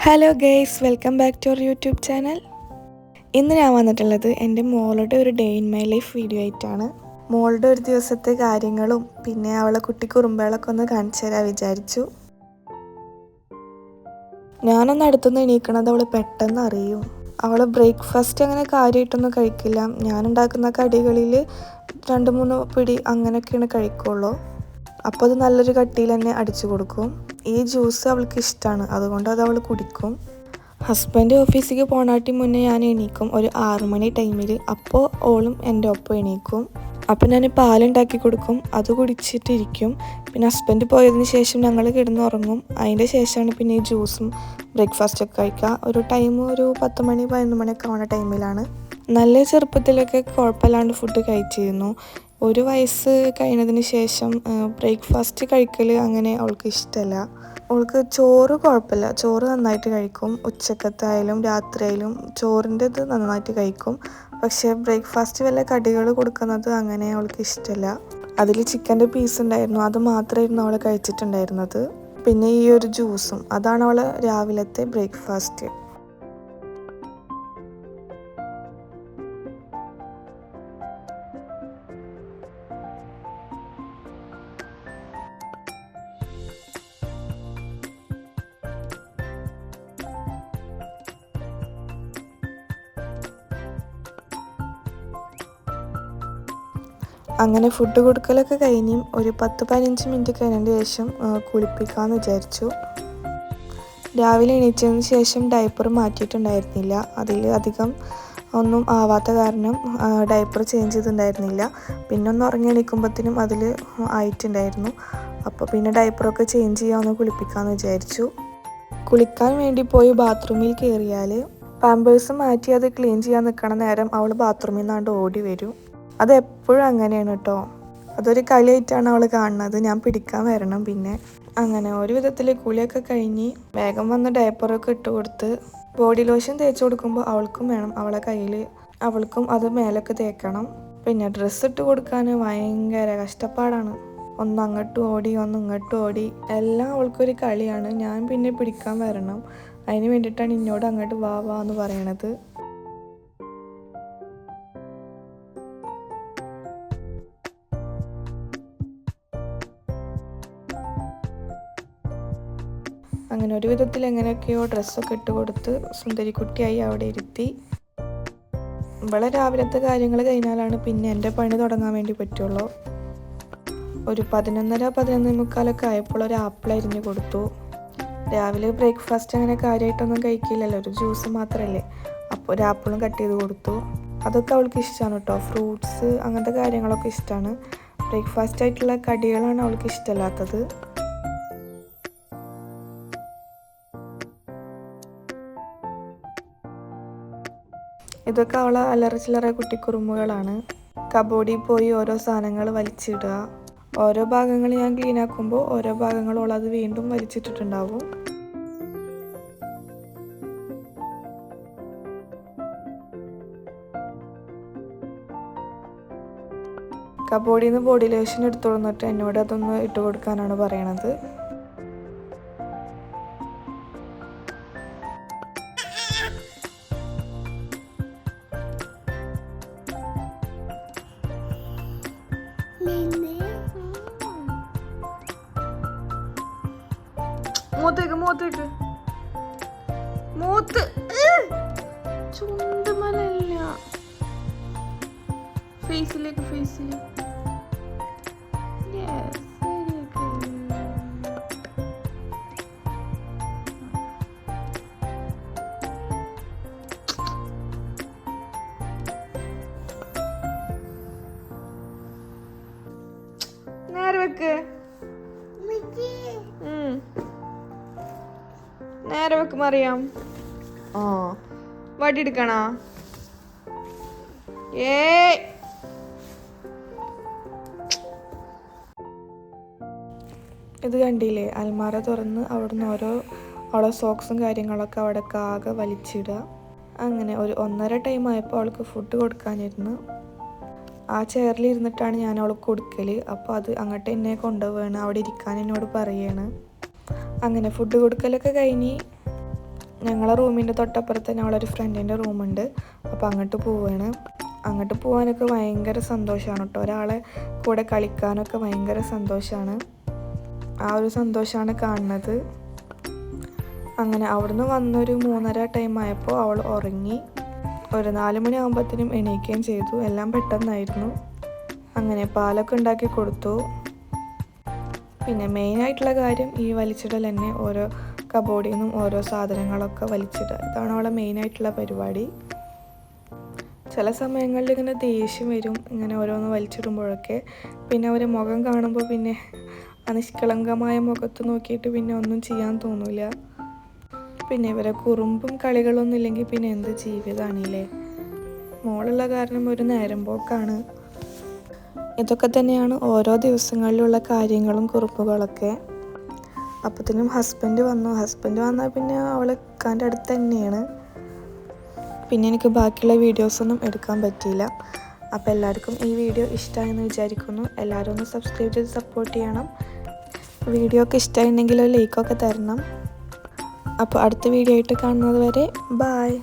Hello guys welcome back to our YouTube channel ഇന്ന് ഞാൻ വന്നിട്ടുള്ളത് എന്റെ മോളുടെ ഒരു day in my life video ആയിട്ടാണ്. മോളുടെ ഒരു ദിവസത്തെ കാര്യങ്ങളും പിന്നെ അവളെ കുട്ടി കുറുമ്പുകളൊക്കെ ഒന്ന് കാണിച്ചു തരാൻ വിചാരിച്ചു. ഞാനൊന്ന് അടുത്തുനിന്ന് എണീക്കണത് അവൾ പെട്ടെന്ന് അറിയും. അവൾ ബ്രേക്ക്ഫാസ്റ്റ് അങ്ങനെ കാര്യമായിട്ടൊന്നും കഴിക്കില്ല. ഞാനുണ്ടാക്കുന്ന കടികളിൽ രണ്ട് മൂന്ന് പിടി അങ്ങനെയൊക്കെയാണ് കഴിക്കുള്ളൂ. അപ്പോൾ അത് നല്ലൊരു കട്ടിയിൽ തന്നെ അടിച്ചു കൊടുക്കും. ഈ ജ്യൂസ് അവൾക്ക് ഇഷ്ടമാണ് അതുകൊണ്ട് അത് അവൾ കുടിക്കും. ഹസ്ബൻഡ് ഓഫീസിലേക്ക് പോണാട്ടി മുന്നേ ഞാൻ എണീക്കും. ഒരു മണി ടൈമിൽ അപ്പോൾ ഓളും എന്റെ ഒപ്പം എണീക്കും. അപ്പം ഞാൻ പാലുണ്ടാക്കി കൊടുക്കും അത് കുടിച്ചിട്ടിരിക്കും. പിന്നെ ഹസ്ബൻഡ് പോയതിന് ശേഷം ഞങ്ങൾ കിടന്നുറങ്ങും. അതിന്റെ ശേഷമാണ് പിന്നെ ഈ ജ്യൂസും ബ്രേക്ക്ഫാസ്റ്റൊക്കെ കഴിക്കുക. ഒരു ടൈം ഒരു പത്ത് മണി പതിനൊന്ന് മണിയൊക്കെ ആവുന്ന ടൈമിലാണ്. നല്ല ചെറുപ്പത്തിലൊക്കെ കുഴപ്പമില്ലാണ്ട് ഫുഡ് കഴിച്ചിരുന്നു. ഒരു വയസ്സ് കഴിഞ്ഞതിന് ശേഷം ബ്രേക്ക്ഫാസ്റ്റ് കഴിക്കൽ അങ്ങനെ അവൾക്ക് ഇഷ്ടമല്ല അവൾക്ക് ചോറ് കുഴപ്പമില്ല. ചോറ് നന്നായിട്ട് കഴിക്കും. ഉച്ചക്കത്തായാലും രാത്രിയായാലും ചോറിന്റെ ഇത് നന്നായിട്ട് കഴിക്കും. പക്ഷേ ബ്രേക്ക്ഫാസ്റ്റ് വല്ല കടികൾ കൊടുക്കുന്നത് അങ്ങനെ അവൾക്ക് ഇഷ്ടമല്ല അതിൽ ചിക്കന്റെ പീസ് ഉണ്ടായിരുന്നു. അത് മാത്രമായിരുന്നു അവൾ കഴിച്ചിട്ടുണ്ടായിരുന്നത്. പിന്നെ ഈ ഒരു ജ്യൂസും. അതാണ് അവൾ രാവിലത്തെ ബ്രേക്ക്ഫാസ്റ്റ്. അങ്ങനെ ഫുഡ് കൊടുക്കലൊക്കെ കഴിഞ്ഞും ഒരു പത്ത് പതിനഞ്ച് മിനിറ്റ് കഴിഞ്ഞതിന് ശേഷം കുളിപ്പിക്കാമെന്ന് വിചാരിച്ചു. രാവിലെ എണീച്ചതിന് ശേഷം ഡയപ്പർ മാറ്റിയിട്ടുണ്ടായിരുന്നില്ല. അതിൽ അധികം ഒന്നും ആവാത്ത കാരണം ഡയപ്പർ ചേഞ്ച് ചെയ്തിട്ടുണ്ടായിരുന്നില്ല. പിന്നെ ഒന്ന് ഉറങ്ങി എണീക്കുമ്പോഴത്തേനും അതിൽ ആയിട്ടുണ്ടായിരുന്നു. അപ്പോൾ പിന്നെ ഡയപ്പറൊക്കെ ചേഞ്ച് ചെയ്യാമെന്ന് കുളിപ്പിക്കാമെന്ന് വിചാരിച്ചു. കുളിക്കാൻ വേണ്ടി പോയി ബാത്റൂമിൽ കയറിയാൽ പാമ്പേഴ്സ് മാറ്റി അത് ക്ലീൻ ചെയ്യാൻ നിൽക്കണ നേരം അവൾ ബാത്റൂമിൽ നിന്നാണ്ട് ഓടി വരും. അത് എപ്പോഴും അങ്ങനെയാണ് കേട്ടോ. അതൊരു കളിയായിട്ടാണ് അവൾ കാണുന്നത്. ഞാൻ പിടിക്കാൻ വരണം പിന്നെ. അങ്ങനെ ഒരു വിധത്തിൽ കുളിയൊക്കെ കഴിഞ്ഞ് വേഗം വന്ന് ഡയപ്പറൊക്കെ ഇട്ട് കൊടുത്ത് ബോഡി ലോഷൻ തേച്ച് കൊടുക്കുമ്പോൾ അവൾക്കും വേണം അവളെ കയ്യിൽ അവൾക്കും അത് മേലൊക്കെ തേക്കണം. പിന്നെ ഡ്രസ്സ് ഇട്ട് കൊടുക്കാൻ ഭയങ്കര കഷ്ടപ്പാടാണ്. ഒന്ന് അങ്ങോട്ടും ഓടി ഒന്ന് ഇങ്ങോട്ടും ഓടി. എല്ലാം അവൾക്കൊരു കളിയാണ്. ഞാൻ പിന്നെ പിടിക്കാൻ വരണം. അതിന് വേണ്ടിയിട്ടാണ് ഇന്നോട് അങ്ങോട്ട് വാ വാ എന്ന് പറയണത്. അങ്ങനെ ഒരു വിധത്തിൽ എങ്ങനെയൊക്കെയോ ഡ്രസ്സൊക്കെ ഇട്ട് കൊടുത്ത് സുന്ദരിക്കുട്ടിയായി അവിടെ ഇരുത്തി. ഇവളെ രാവിലത്തെ കാര്യങ്ങൾ കഴിഞ്ഞാലാണ് പിന്നെ എന്റെ പണി തുടങ്ങാൻ വേണ്ടി പറ്റുള്ളൂ. ഒരു പതിനൊന്നര പതിനൊന്ന് മുക്കാലൊക്കെ ആയപ്പോൾ ഒരു ആപ്പിൾ അരിഞ്ഞു കൊടുത്തു. രാവിലെ ബ്രേക്ക്ഫാസ്റ്റ് അങ്ങനെ കാര്യമായിട്ടൊന്നും കഴിക്കില്ലല്ലോ ഒരു ജ്യൂസ് മാത്രമല്ലേ. അപ്പോൾ ഒരു ആപ്പിളും കട്ട് ചെയ്ത് കൊടുത്തു. അതൊക്കെ അവൾക്ക് ഇഷ്ടമാണ് കേട്ടോ ഫ്രൂട്ട്സ് അങ്ങനത്തെ കാര്യങ്ങളൊക്കെ ഇഷ്ടമാണ്. ബ്രേക്ക്ഫാസ്റ്റ് ആയിട്ടുള്ള കടികളാണ് അവൾക്ക് ഇഷ്ടമല്ലാത്തത്. ഇതൊക്കെ അവളെ അല്ലറ ചില്ലറ കുട്ടിക്കുറുമ്പുകളാണ്. കബോർഡിൽ പോയി ഓരോ സാധനങ്ങൾ വലിച്ചിടുക. ഓരോ ഭാഗങ്ങൾ ഞാൻ ക്ലീൻ ആക്കുമ്പോൾ ഓരോ ഭാഗങ്ങളോളം അത് വീണ്ടും വലിച്ചിട്ടിട്ടുണ്ടാവും. കബോഡിന്ന് ബോഡി ലോഷൻ എടുത്തു എന്നോട് അതൊന്ന് ഇട്ട് കൊടുക്കാനാണ് പറയണത്. മൂത്തേക്ക് മൂത്തേക്ക്. മൂത്ത്. ചുണ്ടുമലല്ല ഫേസിലേക്ക് ഫേസിലേക്ക്. നേരെ വെക്ക്. നേരെ വെക്കുമ്പോ അറിയാം. ആ. വടി എടുക്കണോ? ഏ ഇത് കണ്ടില്ലേ? അൽമാര തുറന്ന് അവിടുന്ന് ഓരോ അവളെ സോക്സും കാര്യങ്ങളൊക്കെ അവിടെ ആകെ വലിച്ചിടുക. അങ്ങനെ ഒരു ഒന്നര ടൈം ആയപ്പോൾ അവൾക്ക് ഫുഡ് കൊടുക്കാനിരുന്നു. ആ ചെയറിൽ ഇരുന്നിട്ടാണ് ഞാൻ അവൾക്ക് കൊടുക്കൽ അപ്പോൾ അത് അങ്ങോട്ട് എന്നെ കൊണ്ടുപോവാണ്. അവിടെ ഇരിക്കാൻ എന്നോട് പറയാണ്. അങ്ങനെ ഫുഡ് കൊടുക്കലൊക്കെ കഴിഞ്ഞ് ഞങ്ങളെ റൂമിന്റെ തൊട്ടപ്പുറത്ത് അവളൊരു ഫ്രണ്ടിന്റെ റൂമുണ്ട് അപ്പോൾ അങ്ങോട്ട് പോവുകയാണ് അങ്ങോട്ട് പോകാനൊക്കെ ഭയങ്കര സന്തോഷമാണ് കേട്ടോ. ഒരാളെ കൂടെ കളിക്കാനൊക്കെ ഭയങ്കര സന്തോഷമാണ് ആ ഒരു സന്തോഷമാണ് കാണുന്നത്. അങ്ങനെ അവിടുന്ന് വന്നൊരു മൂന്നര ടൈം ആയപ്പോൾ അവൾ ഉറങ്ങി. ഒരു നാല് മണി ആകുമ്പോഴത്തേനും എണീക്കുകയും ചെയ്തു. എല്ലാം പെട്ടെന്നായിരുന്നു. അങ്ങനെ പാലൊക്കെ ഉണ്ടാക്കി കൊടുത്തു. പിന്നെ മെയിനായിട്ടുള്ള കാര്യം ഈ വലിച്ചിടൽ തന്നെ ഓരോ കബോർഡിൽ നിന്നും ഓരോ സാധനങ്ങളൊക്കെ വലിച്ചിടുക. ഇതാണ് അവളെ മെയിനായിട്ടുള്ള പരിപാടി. ചില സമയങ്ങളിൽ ഇങ്ങനെ ദേഷ്യം വരും ഇങ്ങനെ ഓരോന്ന് വലിച്ചിടുമ്പോഴൊക്കെ. പിന്നെ അവരെ മുഖം കാണുമ്പോൾ പിന്നെ ആ നിഷ്കളങ്കമായ മുഖത്ത് നോക്കിയിട്ട് പിന്നെ ഒന്നും ചെയ്യാൻ തോന്നില്ല പിന്നെ ഇവരെ കുറുമ്പും കളികളൊന്നും ഇല്ലെങ്കിൽ പിന്നെ എന്ത് ജീവിതമാണില്ലേ മോളുള്ള കാരണം ഒരു നേരം പോക്കാണ്. ഇതൊക്കെ തന്നെയാണ് ഓരോ ദിവസങ്ങളിലുള്ള കാര്യങ്ങളും കുറിപ്പുകളൊക്കെ. അപ്പത്തിനും ഹസ്ബൻഡ് വന്നു. ഹസ്ബൻഡ് വന്നാൽ പിന്നെ അവൾ കാന്റെ അടുത്ത് തന്നെയാണ്. പിന്നെ എനിക്ക് ബാക്കിയുള്ള വീഡിയോസൊന്നും എടുക്കാൻ പറ്റിയില്ല. അപ്പോൾ എല്ലാവർക്കും ഈ വീഡിയോ ഇഷ്ടമായെന്ന് വിചാരിക്കുന്നു. എല്ലാവരും ഒന്ന് സബ്സ്ക്രൈബ് ചെയ്ത് സപ്പോർട്ട് ചെയ്യണം. വീഡിയോ ഒക്കെ ഇഷ്ടമായിട്ടുണ്ടെങ്കിൽ ലൈക്കൊക്കെ തരണം. അപ്പോൾ അടുത്ത വീഡിയോ ആയിട്ട് കാണുന്നത് വരെ ബായ്